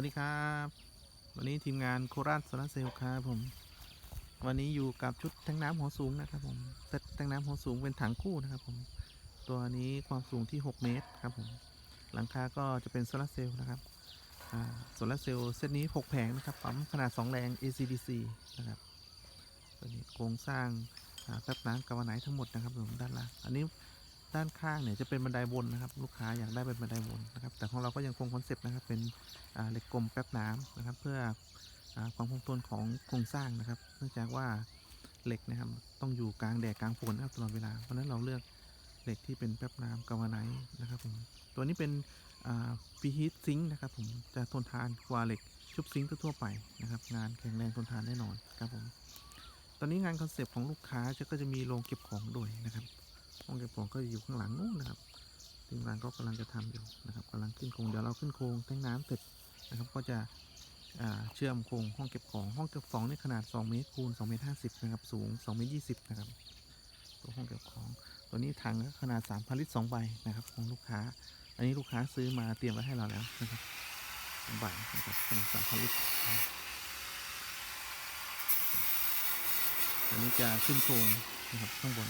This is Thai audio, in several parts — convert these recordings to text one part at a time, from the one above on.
วัสดีครับ วันนี้ทีมงานโคราชโซลาร์เซลล์ครับผม วันนี้อยู่กับชุดแทงน้ำหัวสูงนะครับผมเซตแทงน้ำหัวสูงเป็นถังคู่นะครับผม ตัวนี้ความสูงที่ 6 เมตรครับผม หลังคาก็จะเป็นโซลาร์เซลล์นะครับโซลาร์เซลล์เซตนี้ 6 แผงนะครับ ปั๊มขนาด 2 แรง ACDC นะครับตัวนี้โครงสร้างแป๊บน้ำกาวไนทั้งหมดนะครับผมด้านล่าง อันนี้ ด้านข้างเนี่ยจะเป็นบันไดวนนะครับ ลูกค้าอยากได้เป็นบันไดวนนะครับ แต่ของเราก็ยังคงคอนเซปต์นะครับ เป็นเหล็กกลมแป๊บน้ำนะครับ เพื่ออความคงทนของโครงสร้างนะครับ เนื่องจากว่าเหล็กนะครับ ต้องอยู่กลางแดดกลางฝนนะครับตลอดเวลา เพราะนั้นเราเลือกเหล็กที่เป็นแป๊บน้ำกาวาไนนะครับผมตัวนี้เป็นฟีฮีทซิงค์นะครับผมจะทนทานกว่าเหล็กชุบซิงค์ทั่วไปนะครับ งานแข็งแรงทนทานแน่นอนครับผมตอนนี้งานคอนเซปต์ของลูกค้าจะก็จะมีโรงเก็บของด้วยนะครับ ห้องเก็บของก็อยู่ข้างหลังนู้นนะครับทีมงานก็กำลังจะทำอยู่นะครับกำลังขึ้นโครงเดี๋ยวเราขึ้นโครงแทงน้ำเสร็จนะครับ ก็จะเชื่อมโครงห้องเก็บของห้องเก็บของนี่ขนาด 2 เมตรคูณ2เมตร50นะครับสูง2เมตร20นะครับตัวห้องเก็บของ ตัวนี้ถังขนาด3,000ลิตร2ใบนะครับของลูกค้า อันนี้ลูกค้าซื้อมาเตรียมไว้ให้เราแล้วนะครับใบนะครับขนาด3,000ลิตรอันนี้จะขึ้นโครงนะครับข้างบน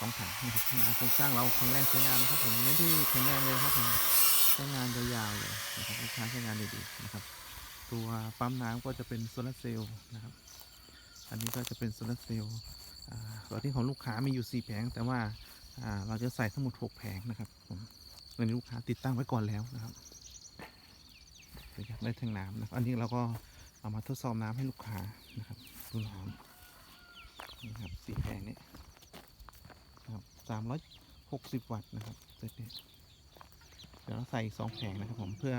สองถังนะครับขนาดโครงสร้างเราแข็งแรงสวยงามนะครับผมเน้นที่แข็งแรงเลยครับผมใช้งานยาวๆเลยนะครับลูกค้าใช้งานด้ดีนะครับ ตัวปั๊มน้ำก็จะเป็นโซลาร์เซลล์นะครับ อันนี้ก็จะเป็นโซลาร์เซลล์ตัวที่ของลูกค้ามีอยู่ 4 แผง แต่ว่าเราจะใส่ทั้งหมด 6 แผงนะครับผมวันนี้ลูกค้าติดตั้งไว้ก่อนแล้วนะครับเดี๋ยวอยากได้งน้ำนะครับอันนี้เราก็เอามาทดสอบน้ำให้ลูกค้านะครับดูน้ำ 360 วัตต์นะครับเดี๋ยวเราใส่สองแผงนะครับผมเพื่อ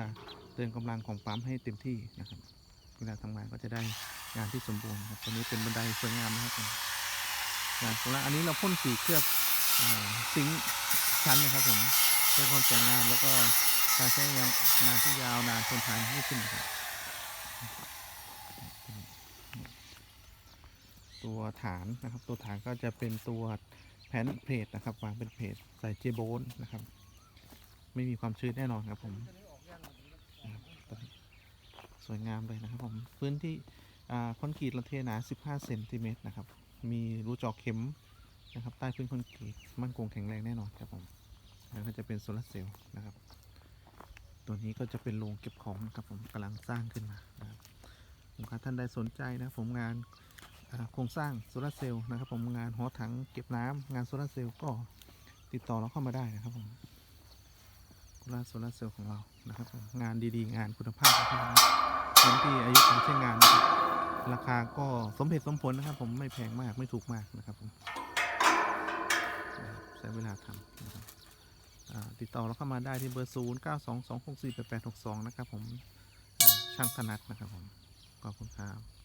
เติมกำลังของปั๊มให้เต็มที่นะครับ เวลาทำงานก็จะได้งานที่สมบูรณ์ครับตัวนี้เป็นบันไดสวยงามนะครับงานของเราอันนี้เราพ่นสีเคลือบซิงชั้นนะครับผมเพื่อความสวยงามแล้วก็การใช้งานที่ยาวนานทนทานยิ่งขึ้นครับตัวฐานนะครับ ตัวฐานก็จะเป็นตัว แผ่นเพลทนะครับวางเป็นเพลทใส่เจโบนนะครับ ไม่มีความชื้นแน่นอนครับผมสวยงามเลยนะครับผมพื้นที่คอนกรีตเราเทหนา 15 เซนติเมตรนะครับ มีรูจาะเข็มนะครับ ใต้พื้นคอนกรีตมั่นคงแข็งแรงแน่นอนครับผมแล้วก็จะเป็นโซลาร์เซลล์นะครับ ตัวนี้ก็จะเป็นโรงเก็บของนะครับผมกำลังสร้างขึ้นมานะครับถ้าท่านใดสนใจนะผมงาน โครงสร้างโซลาร์เซลล์นะครับผมงานหอถังเก็บน้ำงานโซลาร์เซลล์ก็ติดต่อเราเข้ามาได้นะครับผมโคราโซลาร์เซลล์ของเรานะครับผมงานดีๆ งานคุณภาพนะครับเน้นที่อายุการใช้งานนะครับราคาก็สมเหตุสมผลนะครับ ผมไม่แพงมากไม่ถูกมากนะครับผมใช้เวลาทำนะครับติดต่อเราเข้ามาได้ที่เบอร์ 0 9 2 2 6 4 8 8 6 2 นะครับผมช่างถนัดนะครับผมขอบคุณครับ